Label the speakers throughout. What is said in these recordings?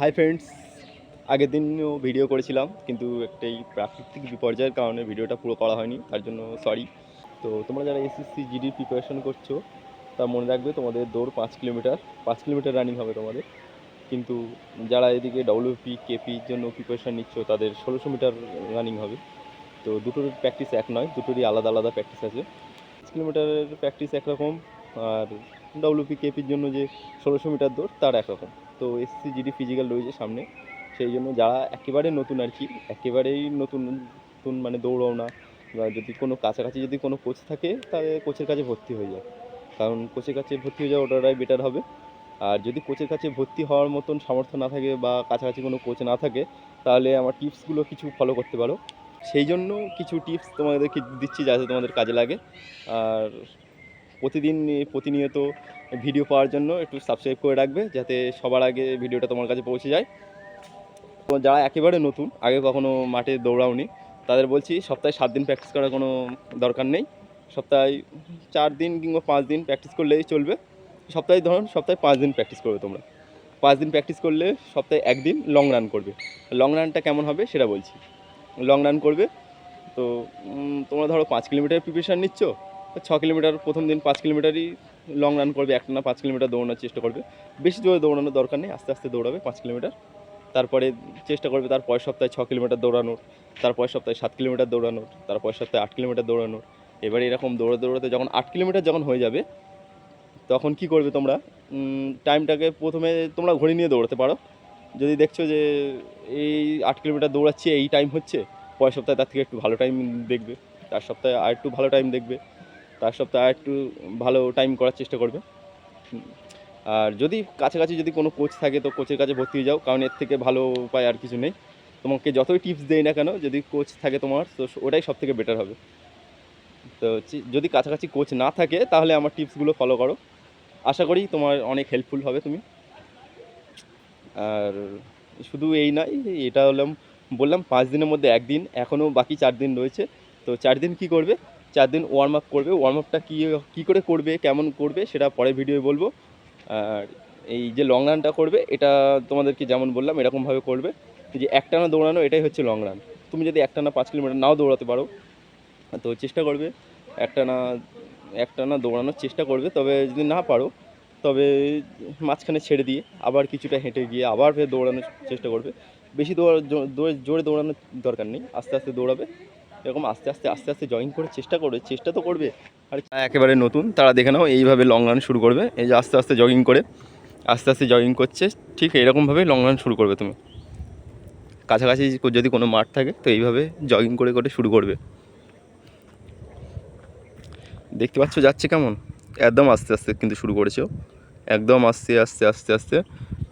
Speaker 1: Hi friends আগের দিনও video করেছিলাম, কিন্তু একটা এই প্রাকৃতিক বিপর্যয়ের কারণে ভিডিওটা পুরো করা হয়নি, তার জন্য সরি তো তোমরা যারা এসএসসি জিডির প্রিপারেশন করছ, তা মনে রাখবে তোমাদের দৌড় পাঁচ কিলোমিটার পাঁচ কিলোমিটার রানিং হবে তোমাদের। কিন্তু যারা এদিকে ডব্লিউপি কেপির জন্য প্রিপারেশান নিচ্ছ, তাদের ষোলোশো মিটার রানিং হবে। তো দুটোর প্র্যাকটিস এক নয়, দুটোরই আলাদা আলাদা প্র্যাকটিস আছে। পাঁচ কিলোমিটারের প্র্যাকটিস একরকম, আর ডব্লিউপি কেপির জন্য যে ষোলোশো মিটার দৌড়, তার একরকম। তো এসসি জিডি ফিজিক্যাল রয়েছে সামনে। সেই জন্য যারা একেবারে নতুন আর কি, একেবারেই নতুন নতুন মানে দৌড়াও না বা যদি কোনো কাছাকাছি যদি কোনো কোচ থাকে, তাহলে কোচের কাছে ভর্তি হয়ে যাও। কারণ কোচের কাছে ভর্তি হয়ে যাওয়া ওটাই বেটার হবে। আর যদি কোচের কাছে ভর্তি হওয়ার মতন সামর্থ্য না থাকে বা কাছাকাছি কোনো কোচ না থাকে, তাহলে আমার টিপসগুলো কিছু ফলো করতে পারো। সেই জন্য কিছু টিপস তোমাদেরকে দিচ্ছি যাতে তোমাদের কাজে লাগে। আর প্রতিদিন, প্রতিনিয়ত ভিডিও পাওয়ার জন্য একটু সাবস্ক্রাইব করে রাখবে যাতে সবার আগে ভিডিওটা তোমার কাছে পৌঁছে যায়। যারা একেবারে নতুন, আগে কখনো মাঠে দৌড়াওনি, তাদের বলছি সপ্তাহে সাত দিন প্র্যাকটিস করার কোনো দরকার নেই। সপ্তাহে চার দিন কিংবা পাঁচ দিন প্র্যাকটিস করলেই চলবে। সপ্তাহে ধরুন, সপ্তাহে পাঁচ দিন প্র্যাকটিস করবে তোমরা। পাঁচ দিন প্র্যাকটিস করলে সপ্তাহে একদিন লং রান করবে। লং রানটা কেমন হবে সেটা বলছি। লং রান করবে, তো তোমরা ধরো পাঁচ কিলোমিটার প্রিপারেশান নিচ্ছ ছ কিলোমিটার, প্রথম দিন পাঁচ কিলোমিটারই লং রান করবে একটা না পাঁচ কিলোমিটার দৌড়ানোর চেষ্টা করবে। বেশি জোরে দৌড়ানোর দরকার নেই, আস্তে আস্তে দৌড়াবে পাঁচ কিলোমিটার। তারপরে চেষ্টা করবে তার পরের সপ্তাহে ছ কিলোমিটার দৌড়ানোর, তারপরের সপ্তাহে সাত কিলোমিটার দৌড়ানোর, তারপরের সপ্তাহে আট কিলোমিটার দৌড়ানোর। এবারে এরকম দৌড়াতে দৌড়াতে যখন আট কিলোমিটার যখন হয়ে যাবে, তখন কি করবে তোমরা? টাইমটাকে প্রথমে তোমরা ঘড়ি নিয়ে দৌড়াতে পারো। যদি দেখছ যে এই আট কিলোমিটার দৌড়াচ্ছি, এই টাইম হচ্ছে, পরের সপ্তাহে তার থেকে একটু ভালো টাইম দেখবে, তার সপ্তাহে আর একটু ভালো টাইম দেখবে। তার সপ্তাহে একটু ভালো টাইম করার চেষ্টা করবে। আর যদি কাছাকাছি যদি কোনো কোচ থাকে, তো কোচের কাছে ভর্তি হয়ে যাও, কারণ এর থেকে ভালো উপায় আর কিছু নেই। তোমাকে যতই টিপস দেই না কেন, যদি কোচ থাকে তোমার, তো ওটাই সব থেকে বেটার হবে। তো যদি কাছাকাছি কোচ না থাকে, তাহলে আমার টিপসগুলো ফলো করো। আশা করি তোমার অনেক হেল্পফুল হবে তুমি। আর শুধু এই নয়, এটা হলাম বললাম, পাঁচ দিনের মধ্যে একদিন, এখনও বাকি চার দিন রয়েছে। তো চার দিন কি করবে? চার দিন ওয়ার্ম আপ করবে। ওয়ার্ম আপটা কী কী করে করবে, কেমন করবে, সেটা পরে ভিডিওয়ে বলব। আর এই যে লং রানটা করবে, এটা তোমাদেরকে যেমন বললাম, এরকমভাবে করবে। যে একটানা দৌড়ানো, এটাই হচ্ছে লং রান তুমি যদি একটানা পাঁচ কিলোমিটার নাও দৌড়াতে পারো, তো চেষ্টা করবে একটানা একটানা দৌড়ানোর চেষ্টা করবে। তবে যদি না পারো, তবে মাঝখানে ছেড়ে দিয়ে আবার কিছুটা হেঁটে গিয়ে আবার ফের দৌড়ানোর চেষ্টা করবে। বেশি দৌড়া, জোরে দৌড়ানোর দরকার নেই। আস্তে আস্তে দৌড়াবে। এরকম আস্তে আস্তে আস্তে আস্তে জগিং করে চেষ্টা করবে, চেষ্টা তো করবে। আর একেবারে নতুন, তারা দেখে নাও এইভাবে লং রান শুরু করবে। এই যে আস্তে আস্তে জগিং করে, আস্তে আস্তে জগিং করছে, ঠিক এরকমভাবে লং রান শুরু করবে তুমি। কাছাকাছি যদি কোনো মাঠ থাকে, তো এইভাবে জগিং করে করে শুরু করবে। দেখতে পাচ্ছ যাচ্ছে কেমন? একদম আস্তে আস্তে কিন্তু শুরু করেছ। একদম আস্তে আস্তে আস্তে আস্তে।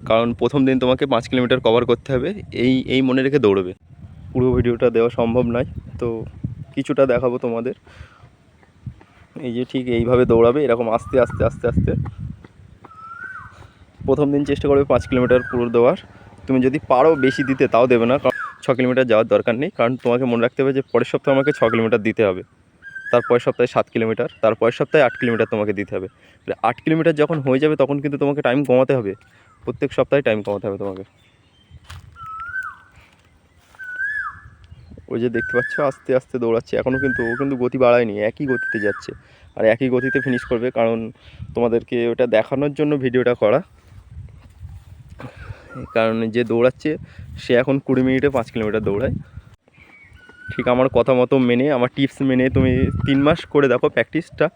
Speaker 1: কারণ প্রথম দিন তোমাকে পাঁচ কিলোমিটার কভার করতে হবে, এই এই মনে রেখে দৌড়বে। পুরো ভিডিওটা দেওয়া সম্ভব নয়, তো কিছুটা দেখাবো তোমাদের। এই যে ঠিক এইভাবে দৌড়াবে, এরকম আস্তে আস্তে আস্তে আস্তে। প্রথম দিন চেষ্টা করবে পাঁচ কিলোমিটার পুরো দেওয়ার। তুমি যদি পারো বেশি দিতে, তাও দেবে না, কারণ ছ কিলোমিটার যাওয়ার দরকার নেই, কারণ তোমাকে মনে রাখতে হবে যে পরের সপ্তাহে আমাকে ছ কিলোমিটার দিতে হবে। তারপরের সপ্তাহে সাত কিলোমিটার তারপরের সপ্তাহে আট কিলোমিটার তোমাকে দিতে হবে। আট কিলোমিটার যখন হয়ে যাবে, তখন কিন্তু তোমাকে টাইম কমাতে হবে। প্রত্যেক সপ্তাহে টাইম কমাতে হবে তোমাকে। ওই যে দেখতে পাচ্ছ, আস্তে আস্তে দৌড়াচ্ছে। এখনও কিন্তু ও কিন্তু গতি বাড়ায়নি, একই গতিতে যাচ্ছে। আর একই গতিতে ফিনিশ করবে, কারণ তোমাদেরকে ওটা দেখানোর জন্য ভিডিওটা করা। কারণ যে দৌড়াচ্ছে, সে এখন কুড়ি মিনিটে পাঁচ কিলোমিটার দৌড়ায়। ঠিক আমার কথা মতো মেনে, আমার টিপস মেনে তুমি তিন মাস করে দেখো প্র্যাকটিসটা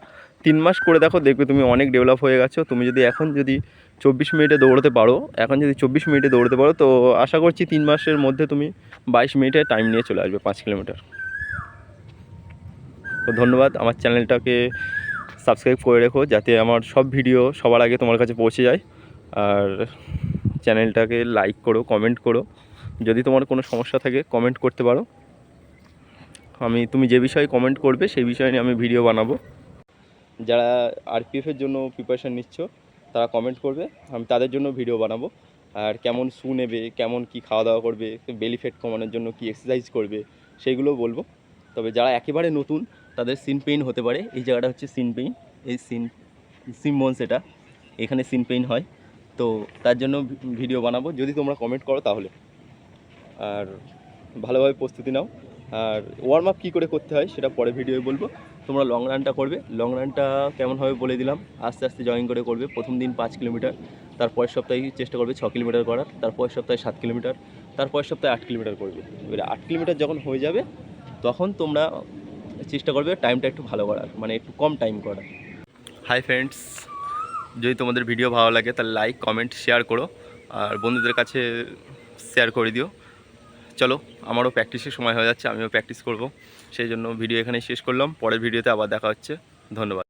Speaker 1: তিন মাস করে দেখো, দেখবে তুমি অনেক ডেভেলপ হয়ে গেছো। তুমি যদি এখন যদি চব্বিশ মিনিটে দৌড়তে পারো, এখন যদি চব্বিশ মিনিটে দৌড়তে পারো, তো আশা করছি তিন মাসের মধ্যে তুমি বাইশ মিনিটে টাইম নিয়ে চলে আসবে, পাঁচ কিলোমিটার তো ধন্যবাদ, আমার চ্যানেলটাকে সাবস্ক্রাইব করে রেখো, যাতে আমার সব ভিডিও সবার আগে তোমার কাছে পৌঁছে যায়। আর চ্যানেলটাকে লাইক করো কমেন্ট করো। যদি তোমার কোনো সমস্যা থাকে কমেন্ট করতে পারো। আমি, তুমি যে বিষয়ে কমেন্ট করবে, সেই বিষয়ে নিয়ে আমি ভিডিও বানাবো। যারা আরপিএফের জন্য প্রিপারেশান নিচ্ছ, তারা কমেন্ট করবে। আমি তাদের জন্য ভিডিও বানাবো। আর কেমন শু নেবে, কেমন কি খাওয়া দাওয়া করবে বেলি ফ্যাট কমানোর জন্য কি এক্সারসাইজ করবে সেইগুলোও বলব। তবে যারা একেবারে নতুন, তাদের সিন পেইন হতে পারে। এই জায়গাটা হচ্ছে সিন পেইন এই সিন সিম বোনস এটা। এখানে সিন পেইন হয়। তো তার জন্য ভিডিও বানাবো। যদি তোমরা কমেন্ট করো তাহলে। আর ভালোভাবে প্রস্তুতি নাও। আর ওয়ার্ম আপ কী করে করতে হয়, সেটা পরে ভিডিওয়ে বলব। তোমরা লং রানটা করবে। লং রানটা কেমন হবে বলে দিলাম, আস্তে আস্তে জয়েন করে করবে। প্রথম দিন পাঁচ কিলোমিটার তারপরের সপ্তাহে চেষ্টা করবে ছ কিলোমিটার করার তারপরের সপ্তাহে সাত কিলোমিটার তারপরের সপ্তাহে আট কিলোমিটার করবে। এবারে আট কিলোমিটার যখন হয়ে যাবে, তখন তোমরা চেষ্টা করবে টাইমটা একটু ভালো করার মানে একটু কম টাইম করার। হাই ফ্রেন্ডস যদি তোমাদের ভিডিও ভালো লাগে, তাহলে লাইক কমেন্ট শেয়ার করো। আর বন্ধুদের কাছে শেয়ার করে দিও। চলো। আমারও প্র্যাকটিসের সময় হয়ে যাচ্ছে, আমিও প্র্যাকটিস করব। সেই জন্য ভিডিও এখানেই শেষ করলাম, পরের ভিডিওতে আবার দেখা হচ্ছে। ধন্যবাদ।